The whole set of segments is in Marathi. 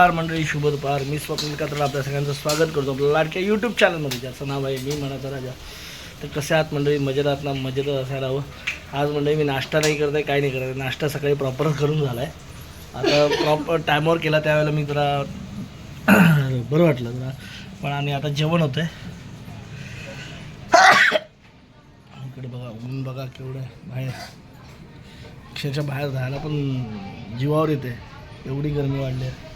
नमस्कार मंडळी शुभ दुपार मी स्वप्न कात्र आपल्या सगळ्यांचं स्वागत करतो आपल्या लाडक्या यूट्यूब चॅनलमध्ये ज्याचं नाव आहे मी मनाचा राजा. तर कसे आहात मंडळी? मजेदात ना? मजेतच असायला हवं. आज मंडळी मी नाश्ता नाही करत आहे काही नाही करत आहे. नाश्ता सकाळी प्रॉपर करून झाला आहे आता प्रॉपर टायमावर केला त्यावेळेला मी जरा बरं वाटलं जरा. पण आणि आता जेवण होतं आहे इकडे बघा ऊन बघा केवढं बाहेर. अक्षरशः बाहेर जायला पण जीवावर येते एवढी गरमी वाढली आहे.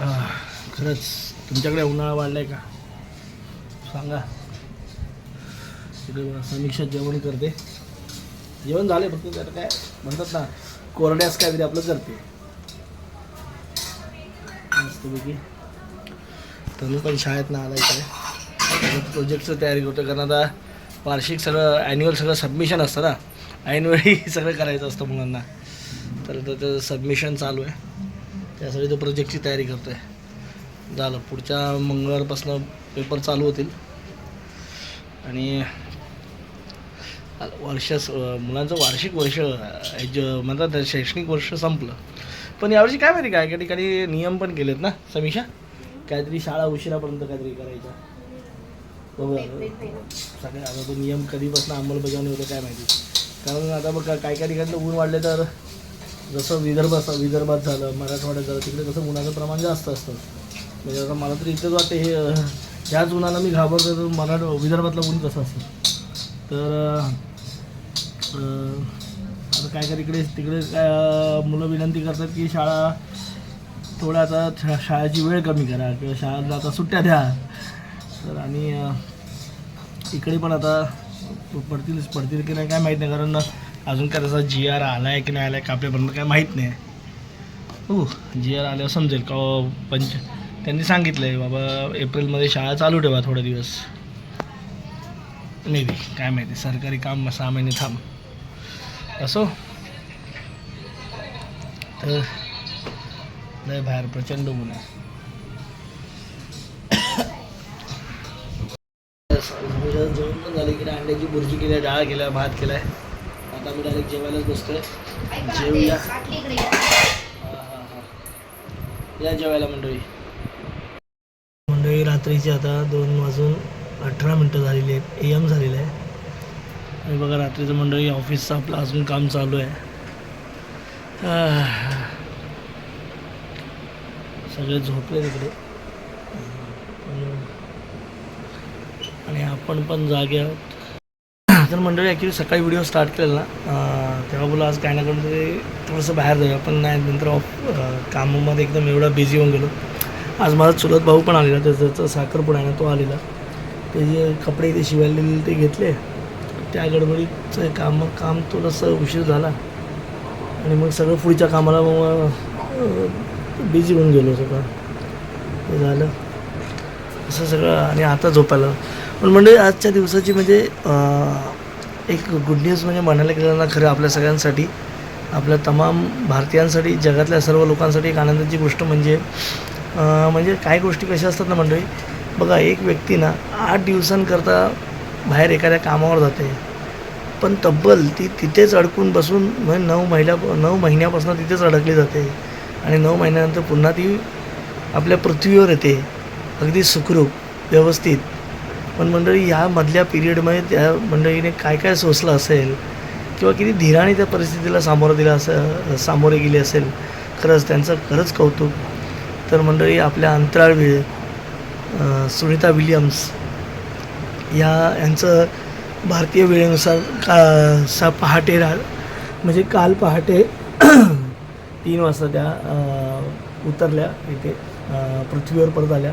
खरंच तुमच्याकडे उन्हाळा वाढलाय का? सांगा. तिकडे समीक्षा जेवण करते. जेवण झाले फक्त ते काय म्हणतात ना कोरड्यास काहीतरी आपलं करते. मस्तपैकी तनु पण शाळेत ना आला इकडे. प्रोजेक्टचं तयारी करतो कारण आता वार्षिक सगळं ॲन्युअल सगळं सबमिशन असतं ना. ऐनवेळी सगळं करायचं असतं मुलांना. तर त्याचं सबमिशन चालू आहे. त्यासाठी तो प्रोजेक्टची तयारी करतो आहे झालं. पुढच्या मंगळवारपासून पेपर चालू होतील. आणि वर्ष मुलांचं वार्षिक वर्ष एज म्हणतात शैक्षणिक वर्ष संपलं. पण यावर्षी काय माहिती काय काही ठिकाणी नियम पण केलेत ना समीक्षा? काहीतरी शाळा उशिरापर्यंत काहीतरी करायच्या. सगळे आता तो नियम कधीपासून अंमलबजावणी होतं काय माहिती. कारण आता बघ काय काय ठिकाणी ऊन वाढले तर जसं विदर्भ विदर्भात झालं मराठवाड्यात झालं तिकडे कसं उन्हाचं प्रमाण जास्त असतं. म्हणजे आता मला तरी इथंच वाटते हे ह्याच उन्हाला मी घाबरतो तर मराठ विदर्भातलं ऊन कसं असतं तर आता काय काय तिकडे तिकडे काय मुलं विनंती करतात की शाळा थोडा आता शा शाळेची वेळ कमी करा किंवा शाळेला आता सुट्ट्या द्या. तर आणि इकडे पण आता पडतील पडतील की नाही काय माहीत नाही कारण अजून काय तसा जी आर आला आहे की नाही आला आहे का आपल्यापर्यंत काय माहीत नाही. हो जी आर आल्यावर समजेल का पंच त्यांनी सांगितलं आहे बाबा एप्रिलमध्ये शाळा चालू ठेवा थोडे दिवस. मे बी काय माहिती सरकारी काम सहा महिने थांब. असो. तर लय बाहेर प्रचंड ऊन आहे. जेवण पण झालं की अंड्याची बुर्जी केली आहे डाळ केल्या भात केलाय. आता मी डायरेक्ट जेवायलाच बसतोय. जेवूया. हा, हा, हा. या जेवायला मंडळी. मंडळी रात्रीची आता दोन वाजून अठरा मिनटं झालेली आहेत. ए एम झालेलं आहे. आणि बघा रात्रीचं मंडळी ऑफिसचं आपलं अजून काम चालू आहे. सगळे झोपले तिकडे आणि आपण पण जागे आहोत. तर मंडळी ॲक्च्युली सकाळी व्हिडिओ स्टार्ट केलेला ना. तेव्हा बोला आज काय ना तरी म्हणजे थोडंसं बाहेर जाऊया. पण नाही नंतर ऑफ कामामध्ये एकदम एवढा बिझी होऊन गेलो. आज माझा चुलत भाऊ पण आलेला त्याचा त्याचा साखरपुडा आहे ना तो आलेला. ते जे कपडे ते शिवायला ते घेतले. त्या गडबडीचं काम काम थोडंसं उशीर झाला. आणि मग सगळं पुढच्या कामाला मग बिझी होऊन गेलो सगळं. ते झालं. असं सगळं आणि आता झोपायला. पण म्हणजे आजच्या दिवसाची म्हणजे एक गुड न्यूज म्हणजे म्हणायला गेलं ना खरं आपल्या सगळ्यांसाठी आपल्या तमाम भारतीयांसाठी जगातल्या सर्व लोकांसाठी एक आनंदाची गोष्ट म्हणजे म्हणजे काही गोष्टी कशा असतात ना मंडळी? बघा एक व्यक्ती ना आठ दिवसांकरता बाहेर एखाद्या कामावर जाते. पण तब्बल ती तिथेच अडकून बसून म्हणजे नऊ महिन्या नऊ महिन्यापासून तिथेच अडकली जाते. आणि नऊ महिन्यानंतर पुन्हा ती आपल्या पृथ्वीवर येते. अगदी सुखरूप व्यवस्थित. पण मंडळी ह्या मधल्या पिरियडमध्ये त्या मंडळीने काय काय सोसलं असेल किंवा किती धीराने त्या परिस्थितीला सामोरं दिलं असं सामोरे गेले असेल खरंच त्यांचं खरंच कौतुक. तर मंडळी आपल्या अंतराळवीर सुनीता विलियम्स या यांचं भारतीय वेळेनुसार का सा पहाटे रा म्हणजे काल पहाटे तीन वाजता त्या उतरल्या. इथे पृथ्वीवर परत आल्या.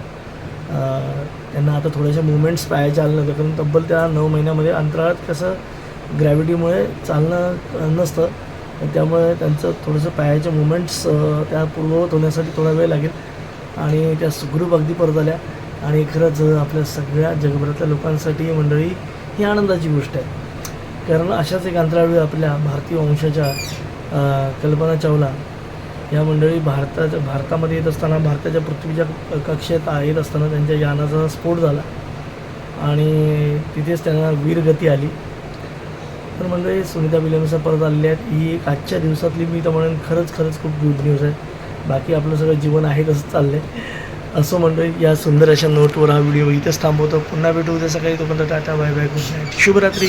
त्यांना आता थोड्याशा मुवमेंट्स पायाच्या चालणं नव्हत्या कारण तब्बल त्या नऊ महिन्यामध्ये अंतराळात कसं ग्रॅव्हिटीमुळे चालणं नसतं. त्यामुळे त्यांचं थोडंसं पायाच्या मुवमेंट्स त्या पूर्ववत होण्यासाठी थोडा वेळ लागेल. आणि त्या सुखरूप अगदी परत आल्या. आणि खरंच आपल्या सगळ्या जगभरातल्या लोकांसाठी मंडळी ही आनंदाची गोष्ट आहे. कारण अशाच एक अंतराळवीर आपल्या भारतीय वंशाच्या कल्पना चावला. ह्या मंडळी भारताच्या भारतामध्ये येत असताना भारताच्या पृथ्वीच्या कक्षेत येत असताना त्यांच्या यानाचा स्फोट झाला. आणि तिथेच त्यांना वीरगती आली. तर म्हणजे सुनीता विलियम्स परत आलेल्या आहेत. ही एक आजच्या दिवसातली मी तर म्हणेन खरंच खरंच खूप गुड न्यूज आहे. बाकी आपलं सगळं जीवन आहे तसंच चाललं आहे असं मंडळी या सुंदर अशा नोटवर हा व्हिडिओ इथेच थांबवतो. पुन्हा भेटू उद्या सकाळी. तोपर्यंत tata bye bye good night शुभरात्री.